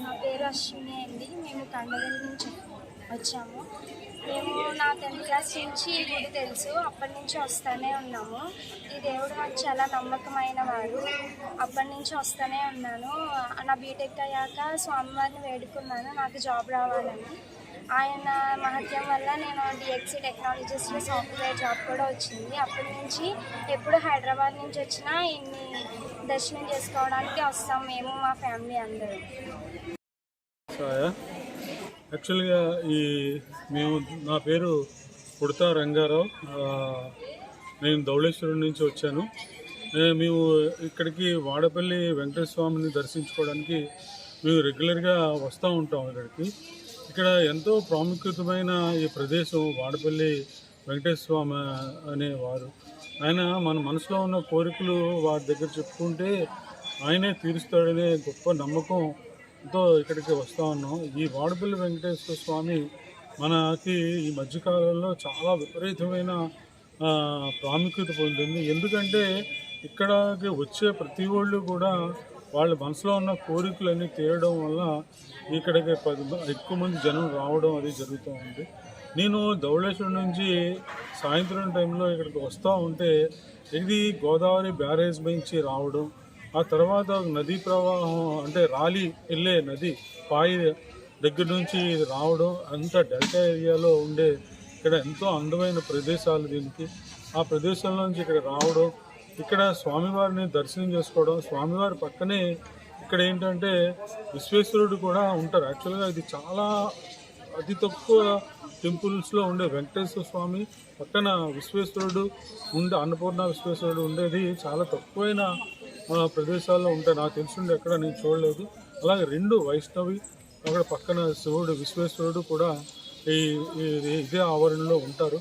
నా పేరు అశ్విని అండి. మేము కండగల్ నుంచి వచ్చాము. మేము నా టెన్త్ క్లాస్ నుంచి ఈ గుడి తెలుసు. అప్పటి నుంచి వస్తూనే ఉన్నాము. ఈ దేవుడు నాకు చాలా నమ్మకమైన వారు. అప్పటి నుంచి వస్తూనే ఉన్నాను. నా బీటెక్ అయ్యాక స్వామివారిని వేడుకున్నాను. నాకు జాబ్ రావాలని. ఆయన మహత్యం వల్ల నేను డిఎక్సి టెక్నాలజీస్లో సాఫ్ట్వేర్ జాబ్ కూడా వచ్చింది. అప్పటి నుంచి ఎప్పుడు హైదరాబాద్ నుంచి వచ్చినా ఇన్ని దర్శనం చేసుకోవడానికి వస్తాం మేము. మా ఫ్యామిలీ అందరూ. యాక్చువల్గా ఈ మేము నా పేరు కుడతా రంగారావు. నేను ధౌళేశ్వరం నుంచి వచ్చాను. మేము ఇక్కడికి వాడపల్లి వెంకటేశ్వర స్వామిని దర్శించుకోవడానికి మేము రెగ్యులర్గా వస్తూ ఉంటాం ఇక్కడికి. ఇక్కడ ఎంతో ప్రాముఖ్యతమైన ఈ ప్రదేశం వాడపల్లి వెంకటేశ్వర స్వామి అనేవారు. ఆయన మన మనసులో ఉన్న కోరికలు వారి దగ్గర చెప్పుకుంటే ఆయనే తీరుస్తాడనే గొప్ప నమ్మకంతో ఇక్కడికి వస్తూ ఉన్నాం. ఈ వాడపల్లి వెంకటేశ్వర స్వామి మనకి ఈ మధ్యకాలంలో చాలా విపరీతమైన ప్రాముఖ్యత పొందింది. ఎందుకంటే ఇక్కడికి వచ్చే ప్రతి వాళ్ళు కూడా వాళ్ళ మనసులో ఉన్న కోరికలన్నీ తీరడం వల్ల ఇక్కడికి పది ఎక్కువ మంది జనం రావడం అది జరుగుతూ ఉంది. నేను ధవళేశ్వరం నుంచి సాయంత్రం టైంలో ఇక్కడికి వస్తూ ఉంటే ఇది గోదావరి బ్యారేజ్ నుంచి రావడం ఆ తర్వాత నదీ ప్రవాహం అంటే రాలి వెళ్ళే నది పాయి దగ్గర నుంచి రావడం అంత డెల్టా ఏరియాలో ఉండే ఇక్కడ ఎంతో అందమైన ప్రదేశాలు దీనికి. ఆ ప్రదేశంలో నుంచి ఇక్కడ రావడం ఇక్కడ స్వామివారిని దర్శనం చేసుకోవడం స్వామివారి పక్కనే ఇక్కడ ఏంటంటే విశ్వేశ్వరుడు కూడా ఉంటారు. యాక్చువల్గా ఇది చాలా అతి తక్కువ టెంపుల్స్లో ఉండే వెంకటేశ్వర స్వామి పక్కన విశ్వేశ్వరుడు ఉండే అన్నపూర్ణ విశ్వేశ్వరుడు ఉండేది చాలా తక్కువైన ప్రదేశాల్లో ఉంటాయి నాకు తెలిసిండే ఎక్కడ నేను చూడలేదు. అలాగే రెండు వైష్ణవి అక్కడ పక్కన శివుడు విశ్వేశ్వరుడు కూడా ఈ ఇదే ఆవరణలో ఉంటారు.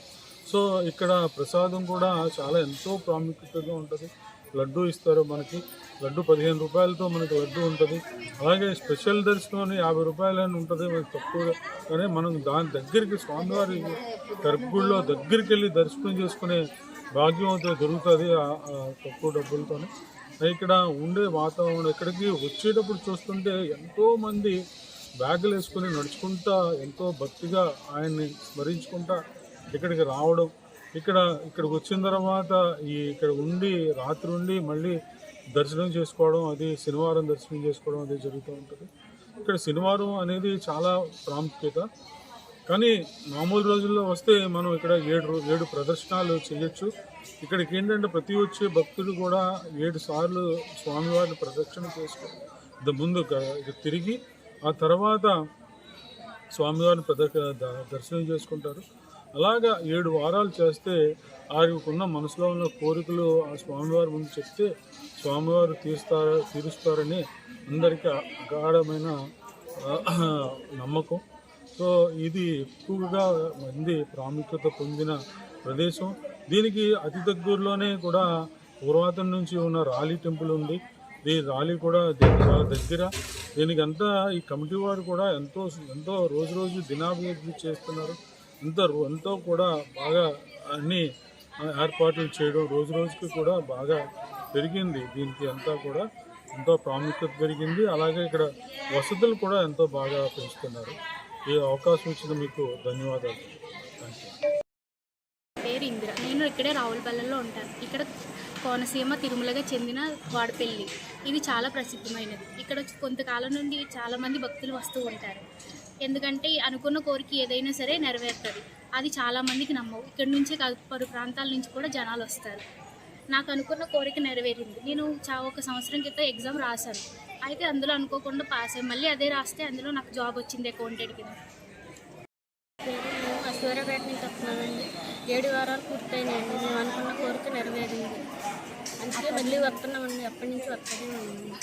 సో ఇక్కడ ప్రసాదం కూడా చాలా ఎంతో ప్రాముఖ్యతగా ఉంటుంది. లడ్డు ఇస్తారు మనకి. లడ్డు పదిహేను రూపాయలతో మనకి లడ్డు ఉంటుంది. అలాగే స్పెషల్ దర్శనం అని యాభై రూపాయలు అని ఉంటుంది మనకి తక్కువ కానీ మనం దాని దగ్గరికి స్వామివారి గర్భగుడిలో దగ్గరికి వెళ్ళి దర్శనం చేసుకునే భాగ్యం అయితే దొరుకుతుంది ఆ- తక్కువ డబ్బులతోనే. ఇక్కడ ఉండే వాతావరణం ఇక్కడికి వచ్చేటప్పుడు చూస్తుంటే ఎంతో మంది బ్యాగులు వేసుకుని నడుచుకుంటా ఎంతో భక్తిగా ఆయన్ని స్మరించుకుంటా ఇక్కడికి రావడం. ఇక్కడ ఇక్కడికి వచ్చిన తర్వాత ఈ ఇక్కడ ఉండి రాత్రి ఉండి మళ్ళీ దర్శనం చేసుకోవడం అది శనివారం దర్శనం చేసుకోవడం అది జరుగుతూ ఉంటుంది. ఇక్కడ శనివారం అనేది చాలా ప్రాముఖ్యత. కానీ మామూలు రోజుల్లో వస్తే మనం ఇక్కడ ఏడు ఏడు ప్రదర్శనలు చేయొచ్చు. ఇక్కడికి ఏంటంటే ప్రతి వచ్చే భక్తుడు కూడా ఏడు సార్లు స్వామివారిని ప్రదక్షిణ చేసుకో ముందు తిరిగి ఆ తర్వాత స్వామివారిని ప్రదక్ష దర్శనం చేసుకుంటారు. అలాగా ఏడు వారాలు చేస్తే ఆయనకున్న మనసులో ఉన్న కోరికలు ఆ స్వామివారి ముందు చెప్తే స్వామివారు తీరుస్తారు తీరుస్తారని అందరికీ అగాఢమైన నమ్మకం. సో ఇది ఎక్కువగా మంది ప్రాముఖ్యత పొందిన ప్రదేశం. దీనికి అతి దగ్గరలోనే కూడా పూర్వాతం నుంచి ఉన్న రాలి టెంపుల్ ఉంది. ఈ రాలి కూడా దీనికి చాలా దగ్గర. దీనికి అంతా ఈ కమిటీ వారు కూడా ఎంతో ఎంతో రోజు రోజు దినాభివృద్ధి చేస్తున్నారు. ఎంతో ఎంతో కూడా బాగా అన్ని ఏర్పాట్లు చేయడం రోజు రోజుకి కూడా బాగా పెరిగింది. దీనికి అంతా కూడా ఎంతో ప్రాముఖ్యత పెరిగింది. అలాగే ఇక్కడ వసతులు కూడా ఎంతో బాగా పెంచుతున్నారు. ఈ అవకాశం ఇచ్చిన మీకు ధన్యవాదాలు. పేరు ఇందిర. నేను ఇక్కడే రావులపల్లెలో ఉంటాను. ఇక్కడ కోనసీమ తిరుమలగా చెందిన వాడపల్లి. ఇది చాలా ప్రసిద్ధమైనది. ఇక్కడ కొంతకాలం నుండి చాలామంది భక్తులు వస్తూ ఉంటారు. ఎందుకంటే అనుకున్న కోరిక ఏదైనా సరే నెరవేరుతుంది. అది చాలామందికి నమ్మవు. ఇక్కడ నుంచే కాదు పలు ప్రాంతాల నుంచి కూడా జనాలు వస్తారు. నాకు అనుకున్న కోరిక నెరవేరింది. నేను చా ఒక సంవత్సరం క్రితం ఎగ్జామ్ రాశాను. అయితే అందులో అనుకోకుండా పాస్ అయ్యి మళ్ళీ అదే రాస్తే అందులో నాకు జాబ్ వచ్చింది అకౌంటెంట్ కింద. సూర్యాపేట నుంచి వస్తున్నామండి ఏడు వారాలు పూర్తయినాయండి. మేము అనుకున్న కోరిక నెరవేరింది. అందుకే మళ్ళీ వస్తున్నామండి. ఎప్పటి నుంచి వస్తూనే ఉన్నాము.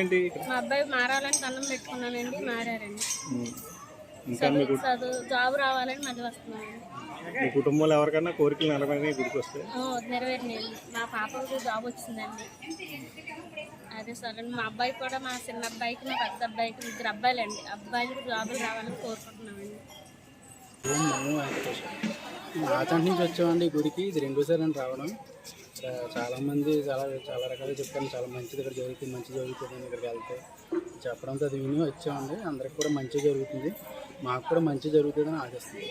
ఏంటి? మా అబ్బాయి మారాలని దండం పెట్టుకున్నానండి. మారారండి. ఇంకా చదువు జాబ్ రావాలని మళ్ళీ వస్తున్నామండి మీ కుటుంబంలో ఎవరికైనా కోరికలు నెరవేరినాయి గుడికి వస్తే ఓ, నెరవేరినాయండి మా పాపకి జాబ్ వచ్చిందండి. అదే సరే మా అబ్బాయి కూడా మా చిన్న అబ్బాయికి మా పెద్ద అబ్బాయికి ఇద్దరు అబ్బాయిలండి. అబ్బాయిలకు జాబులు రావాలని కోరుకుంటున్నామండి. ఓం నమో ఆచంట నుంచి వచ్చామండి ఈ గుడికి. ఇది రెండోసారి అని రావడం. ఇక్కడ చాలా మంది చాలా చాలా రకాలుగా చెప్తాను చాలా మంచిది ఇక్కడ జరుగుతుంది మంచి జరుగుతుంది అని ఇక్కడికి వెళ్తే. చెప్పడంతో అది విని వచ్చామండి. అందరికి కూడా మంచి జరుగుతుంది. మాకు కూడా మంచి జరుగుతుందని ఆశిస్తుంది